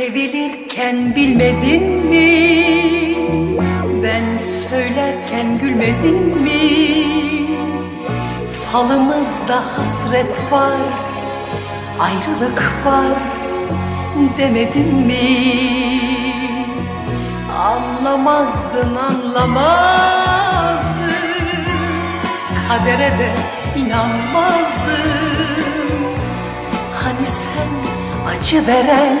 Bilirken bilmedin mi? Ben söylerken gülmedin mi? Falımızda hasret var, ayrılık var demedin mi? Anlamazdın anlamazdın Kadere de inanmazdın Hani sen acı veren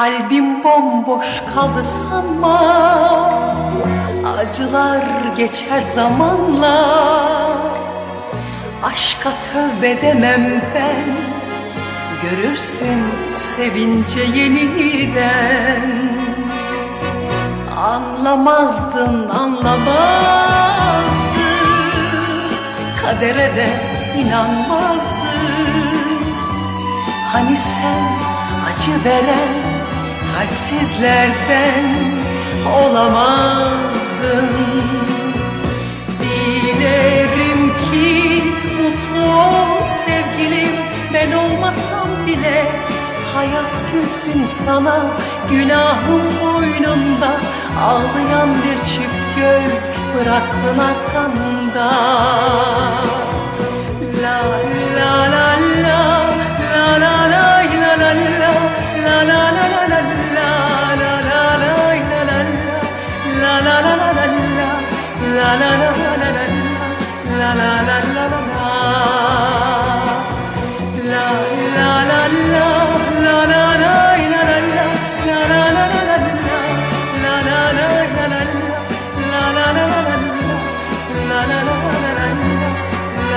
Kalbim bomboş kaldı sanma. Acılar geçer zamanla Aşka tövbe demem ben. Görürsün sevince yeniden. Anlamazdın anlamazdın. Kadere de inanmazdın. Hani sen acı veren kalpsizlerden olamazdın sevgilim ben olmasam bile Hayat gülsün sana. Günahım boynunda Ağlayan bir çift göz bıraktın arkanda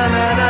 na na na.